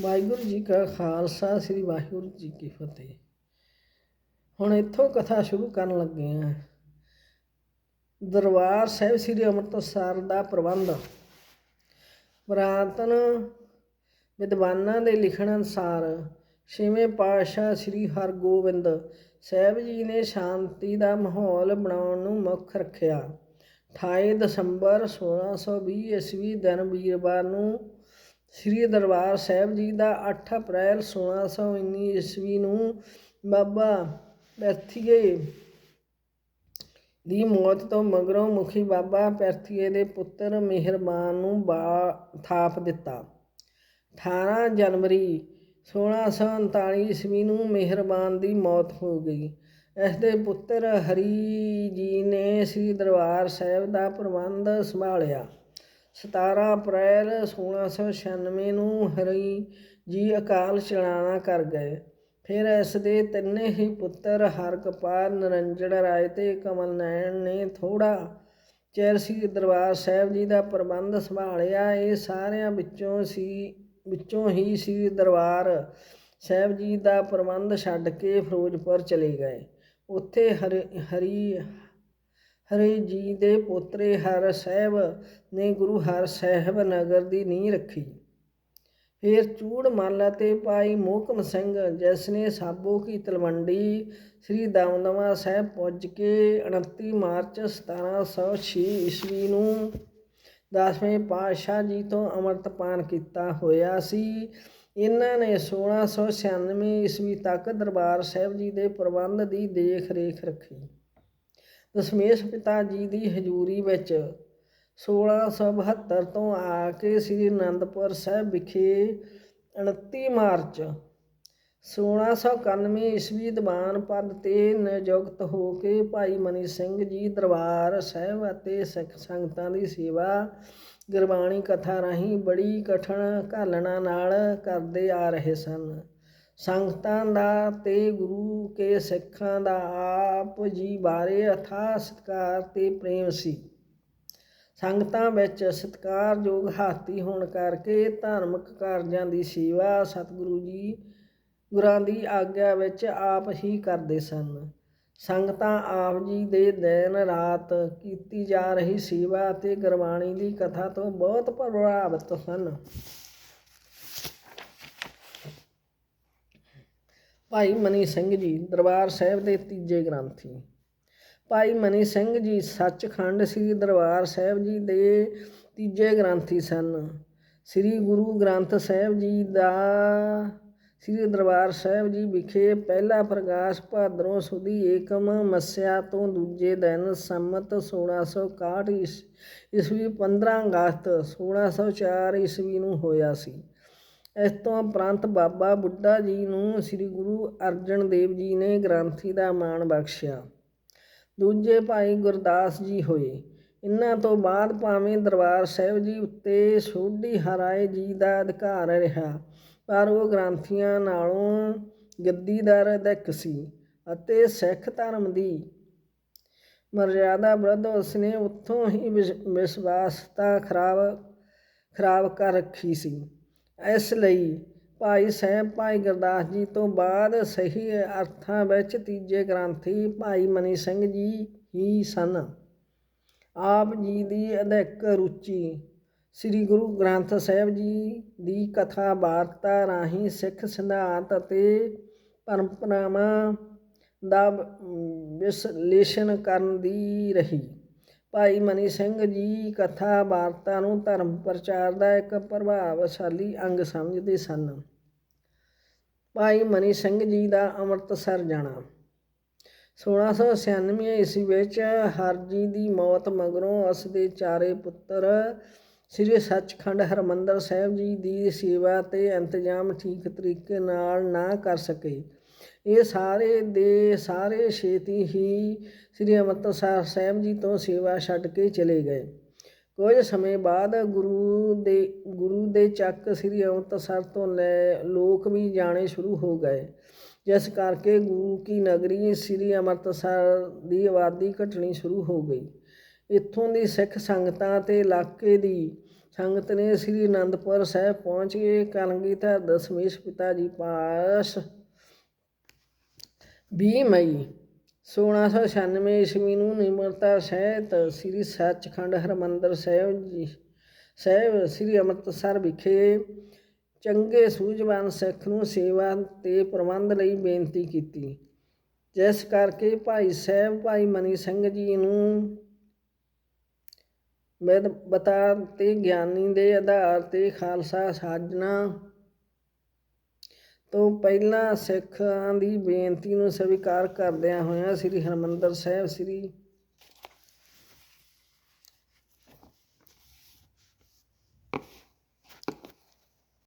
ਵਾਹਿਗੁਰੂ ਜੀ ਕਾ ਖਾਲਸਾ, ਸ੍ਰੀ ਵਾਹਿਗੁਰੂ ਜੀ ਕੀ ਫਤਿਹ। ਹੁਣ ਇੱਥੋਂ ਕਥਾ ਸ਼ੁਰੂ ਕਰਨ ਲੱਗੇ ਹਾਂ ਦਰਬਾਰ ਸਾਹਿਬ ਸ੍ਰੀ ਅੰਮ੍ਰਿਤਸਰ ਦਾ ਪ੍ਰਬੰਧ। ਪੁਰਾਤਨ ਵਿਦਵਾਨਾਂ ਦੇ ਲਿਖਣ ਅਨੁਸਾਰ ਛੇਵੇਂ ਪਾਤਸ਼ਾਹ ਸ੍ਰੀ ਹਰਗੋਬਿੰਦ ਸਾਹਿਬ ਜੀ ਨੇ ਸ਼ਾਂਤੀ ਦਾ ਮਾਹੌਲ ਬਣਾਉਣ ਨੂੰ ਮੁੱਖ ਰੱਖਿਆ। 28 ਦਸੰਬਰ 1620 ਈਸਵੀ ਦਿਨ ਵੀਰਵਾਰ ਨੂੰ ਸ੍ਰੀ ਦਰਬਾਰ ਸਾਹਿਬ ਜੀ ਦਾ 8 ਅਪ੍ਰੈਲ 1619 ਈਸਵੀ ਨੂੰ ਬਾਬਾ ਪੈਰਥੀਏ ਦੀ ਮੌਤ ਤੋਂ ਮਗਰੋਂ ਮੁਖੀ ਬਾਬਾ ਪੈਰਥੀਏ ਦੇ ਪੁੱਤਰ ਮਿਹਰਬਾਨ ਨੂੰ ਬਾ, ਥਾਪ ਦਿੱਤਾ। 18 ਜਨਵਰੀ 1639 ਈਸਵੀ ਨੂੰ ਮਿਹਰਬਾਨ ਦੀ ਮੌਤ ਹੋ ਗਈ। ਇਸ ਦੇ ਪੁੱਤਰ ਹਰੀ ਜੀ ਨੇ ਸ੍ਰੀ ਦਰਬਾਰ ਸਾਹਿਬ ਦਾ ਪ੍ਰਬੰਧ ਸੰਭਾਲਿਆ। 17 ਅਪ੍ਰੈਲ 1696 ਨੂੰ ਹਰੀ ਜੀ ਅਕਾਲ ਚਲਾਣਾ ਕਰ ਗਏ। ਫਿਰ ਇਸ ਦੇ ਤਿੰਨੇ ਹੀ ਪੁੱਤਰ ਹਰਕਪਾਲ ਨਿਰੰਜਨ ਰਾਏ ਤੇ ਕਮਲ ਨੈਣ ਨੇ ਥੋੜਾ ਚਿਰ ਸ੍ਰੀ ਦਰਬਾਰ ਸਾਹਿਬ ਜੀ ਦਾ ਪ੍ਰਬੰਧ ਸੰਭਾਲਿਆ। ਇਹ ਸਾਰਿਆਂ ਵਿੱਚੋਂ ਸੀ, ਵਿੱਚੋਂ ਹੀ ਸ੍ਰੀ ਦਰਬਾਰ ਸਾਹਿਬ ਜੀ ਦਾ ਪ੍ਰਬੰਧ ਛੱਡ ਕੇ ਫਿਰੋਜ਼ਪੁਰ ਚਲੇ ਗਏ। ਉੱਥੇ ਹਰੀ ਹਰੀ ਜੀ ਦੇ ਪੋਤਰੇ ਹਰ ਸਾਹਿਬ ਨੇ ਗੁਰੂ ਹਰ ਸਾਹਿਬ ਨਗਰ ਦੀ ਨੀਂਹ ਰੱਖੀ। ਫਿਰ ਚੂੜ ਮੱਲ ਅਤੇ ਭਾਈ ਮੋਹਕਮ ਸਿੰਘ ਜਿਸਨੇ ਸਾਬੋ ਕੀ ਤਲਵੰਡੀ, ਸ੍ਰੀ ਦਮਦਮਾ ਸਾਹਿਬ ਪੁੱਜ ਕੇ 29 ਮਾਰਚ 1706 ਈਸਵੀ ਨੂੰ ਦਸਵੇਂ ਪਾਤਸ਼ਾਹ ਜੀ ਤੋਂ ਅੰਮ੍ਰਿਤਪਾਨ ਕੀਤਾ ਹੋਇਆ ਸੀ। ਇਹਨਾਂ ਨੇ 1696 ਈਸਵੀ ਤੱਕ ਦਰਬਾਰ ਸਾਹਿਬ ਜੀ ਦੇ ਪ੍ਰਬੰਧ ਦੀ ਦੇਖ ਰੇਖ ਰੱਖੀ। ਦਸ਼ਮੇਸ਼ ਪਿਤਾ ਜੀ ਦੀ ਹਜ਼ੂਰੀ ਵਿੱਚ 1672 ਤੋਂ ਆ ਕੇ ਸ੍ਰੀ ਅਨੰਦਪੁਰ ਸਾਹਿਬ ਵਿਖੇ 29 ਮਾਰਚ 1691 ਈਸਵੀ ਦੀਵਾਨ ਪਦ ਤੇ ਨਿਯੁਕਤ ਹੋ ਕੇ ਭਾਈ ਮਨੀ ਸਿੰਘ ਜੀ ਦਰਬਾਰ ਸਾਹਿਬ ਅਤੇ ਸਿੱਖ ਸੰਗਤਾਂ ਦੀ ਸੇਵਾ, ਗੁਰਬਾਣੀ ਕਥਾ ਰਾਹੀਂ ਬੜੀ ਕਠਨ ਘਾਲਣਾ ਨਾਲ ਕਰਦੇ ਆ ਰਹੇ ਸਨ। ਸੰਗਤਾਂ ਦਾ ਤੇ ਗੁਰੂ ਕੇ ਸਿੱਖਾਂ ਦਾ ਆਪ ਜੀ ਬਾਰੇ ਅਥਾ ਸਤਿਕਾਰ ਤੇ ਪ੍ਰੇਮ ਸੀ। ਸੰਗਤਾਂ ਵਿੱਚ ਸਤਿਕਾਰਯੋਗ ਹਾਥੀ ਹੋਣ ਕਰਕੇ ਧਾਰਮਿਕ ਕਾਰਜਾਂ ਦੀ ਸੇਵਾ ਸਤਿਗੁਰੂ ਜੀ ਗੁਰਾਂ ਦੀ ਆਗਿਆ ਵਿੱਚ ਆਪ ਹੀ ਕਰਦੇ ਸਨ। ਸੰਗਤਾਂ ਆਪ ਜੀ ਦੇ ਦਿਨ ਰਾਤ ਕੀਤੀ ਜਾ ਰਹੀ ਸੇਵਾ ਅਤੇ ਗੁਰਬਾਣੀ ਦੀ ਕਥਾ ਤੋਂ ਬਹੁਤ ਪ੍ਰਭਾਵਿਤ ਸਨ ਭਾਈ ਮਨੀ ਸਿੰਘ ਜੀ, ਦਰਬਾਰ ਸਾਹਿਬ ਦੇ ਤੀਜੇ ਗ੍ਰੰਥੀ। ਭਾਈ ਮਨੀ ਸਿੰਘ ਜੀ, ਸੱਚਖੰਡ ਸ੍ਰੀ ਦਰਬਾਰ ਸਾਹਿਬ ਜੀ ਦੇ ਤੀਜੇ ਗ੍ਰੰਥੀ ਸਨ। ਸ੍ਰੀ ਗੁਰੂ ਗ੍ਰੰਥ ਸਾਹਿਬ ਜੀ ਦਾ, ਸ੍ਰੀ ਦਰਬਾਰ ਸਾਹਿਬ ਜੀ ਵਿਖੇ ਪਹਿਲਾ ਪ੍ਰਕਾਸ਼ ਭਾਦਰੋਂ ਸੁਦੀ ਏਕਮ ਮੱਸਿਆ ਤੋਂ ਦੂਜੇ ਦਿਨ ਸੰਮਤ 1661 ਈਸਵੀ 15 ਅਗਸਤ 1604 ਈਸਵੀ ਨੂੰ ਹੋਇਆ ਸੀ। ਇਸ ਤੋਂ ਉਪਰੰਤ ਬਾਬਾ ਬੁੱਢਾ ਜੀ ਨੂੰ ਸ੍ਰੀ ਗੁਰੂ ਅਰਜਨ ਦੇਵ ਜੀ ਨੇ ਗ੍ਰੰਥੀ ਦਾ ਮਾਣ ਬਖਸ਼ਿਆ। ਦੂਜੇ ਭਾਈ ਗੁਰਦਾਸ ਜੀ ਹੋਏ। ਇਹਨਾਂ ਤੋਂ ਬਾਅਦ ਭਾਵੇਂ ਦਰਬਾਰ ਸਾਹਿਬ ਜੀ ਉੱਤੇ ਸੋਢੀ ਹਰਾਏ ਜੀ ਦਾ ਅਧਿਕਾਰ ਰਿਹਾ, ਪਰ ਉਹ ਗ੍ਰੰਥੀਆਂ ਨਾਲੋਂ ਗੱਦੀਦਾਰ ਅਧਿਕ ਸੀ ਅਤੇ ਸਿੱਖ ਧਰਮ ਦੀ ਮਰਜ਼ਾਦਾ ਵਿਰੁੱਧ ਉਸਨੇ ਉੱਥੋਂ ਹੀ ਵਿਸ਼ਵਾਸਤਾ ਖਰਾਬ ਖਰਾਬ ਕਰ ਰੱਖੀ ਸੀ। ਇਸ ਲਈ ਭਾਈ ਸਾਹਿਬ ਭਾਈ ਗੁਰਦਾਸ ਜੀ ਤੋਂ ਬਾਅਦ ਸਹੀ ਅਰਥਾਂ ਵਿੱਚ ਤੀਜੇ ਗ੍ਰੰਥੀ ਭਾਈ ਮਨੀ ਸਿੰਘ ਜੀ ਹੀ ਸਨ। ਆਪ ਜੀ ਦੀ ਅਧਿਕ ਰੁਚੀ ਸ੍ਰੀ ਗੁਰੂ ਗ੍ਰੰਥ ਸਾਹਿਬ ਜੀ ਦੀ ਕਥਾ ਵਾਰਤਾ ਰਾਹੀਂ ਸਿੱਖ ਸਿਧਾਂਤ ਅਤੇ ਪਰੰਪਰਾਵਾਂ ਦਾ ਵਿਸ਼ਲੇਸ਼ਣ ਕਰਨ ਦੀ ਰਹੀ। ਭਾਈ ਮਨੀ ਸਿੰਘ ਜੀ ਕਥਾ ਵਾਰਤਾ ਨੂੰ ਧਰਮ ਪ੍ਰਚਾਰ ਦਾ ਇੱਕ ਪ੍ਰਭਾਵਸ਼ਾਲੀ ਅੰਗ ਸਮਝਦੇ ਸਨ। ਭਾਈ ਮਨੀ ਸਿੰਘ ਜੀ ਦਾ ਅੰਮ੍ਰਿਤਸਰ ਜਾਣਾ। 1696 ਈਸਵੀ ਵਿੱਚ ਹਰਜੀ ਦੀ ਮੌਤ ਮਗਰੋਂ ਉਸ ਦੇ ਚਾਰੇ ਪੁੱਤਰ ਸ੍ਰੀ ਸੱਚਖੰਡ ਹਰਮੰਦਰ ਸਾਹਿਬ ਜੀ ਦੀ ਸੇਵਾ ਤੇ ਇੰਤਜ਼ਾਮ ਠੀਕ ਤਰੀਕੇ ਨਾਲ ਨਾ ਕਰ ਸਕੇ। ਇਹ ਸਾਰੇ ਦੇ ਸਾਰੇ ਛੇਤੀ ਹੀ ਸ੍ਰੀ ਅੰਮ੍ਰਿਤਸਰ ਸਾਹਿਬ ਜੀ ਤੋਂ ਸੇਵਾ ਛੱਡ ਕੇ ਚਲੇ ਗਏ। ਕੁਝ ਸਮੇਂ ਬਾਅਦ ਗੁਰੂ ਦੇ ਗੁਰੂ ਦੇ ਚੱਕ ਸ੍ਰੀ ਅੰਮ੍ਰਿਤਸਰ ਤੋਂ ਲੈ, ਲੋਕ ਵੀ ਜਾਣੇ ਸ਼ੁਰੂ ਹੋ ਗਏ। ਜਿਸ ਕਰਕੇ ਗੁਰੂ ਕੀ ਨਗਰੀ ਸ੍ਰੀ ਅੰਮ੍ਰਿਤਸਰ ਦੀ ਆਬਾਦੀ ਘਟਣੀ ਸ਼ੁਰੂ ਹੋ ਗਈ। ਇੱਥੋਂ ਦੀ ਸਿੱਖ ਸੰਗਤਾਂ ਤੇ ਇਲਾਕੇ ਦੀ ਸੰਗਤ ਨੇ ਸ੍ਰੀ ਅਨੰਦਪੁਰ ਸਾਹਿਬ ਪਹੁੰਚ ਕੇ ਕਲਗੀਧਰ ਦਸ਼ਮੇਸ਼ ਪਿਤਾ ਜੀ ਪਾਸ 20 ਮਈ 1696 ਈਸਵੀ ਨੂੰ ਨਿਮਰਤਾ ਸਹਿਤ ਸ੍ਰੀ ਸੱਚਖੰਡ ਹਰਮੰਦਰ ਸਾਹਿਬ ਜੀ, ਸਾਹਿਬ ਸ੍ਰੀ ਅੰਮ੍ਰਿਤਸਰ ਵਿਖੇ ਚੰਗੇ ਸੂਝਵਾਨ ਸਿੱਖ ਨੂੰ ਸੇਵਾ ਤੇ ਪ੍ਰਬੰਧ ਲਈ ਬੇਨਤੀ ਕੀਤੀ। ਜਿਸ ਕਰਕੇ ਭਾਈ ਸਾਹਿਬ ਭਾਈ ਮਨੀ ਸਿੰਘ ਜੀ ਨੂੰ ਵਿਦ ਬਤਾ ਤੇ ਗਿਆਨੀ ਦੇ ਆਧਾਰ ਤੇ ਖਾਲਸਾ ਸਾਜਣਾ ਤੋਂ ਪਹਿਲਾਂ ਸਿੱਖਾਂ ਦੀ ਬੇਨਤੀ ਨੂੰ ਸਵੀਕਾਰ ਕਰਦਿਆਂ ਹੋਇਆਂ ਸ੍ਰੀ ਹਰਿਮੰਦਰ ਸਾਹਿਬ ਸ੍ਰੀ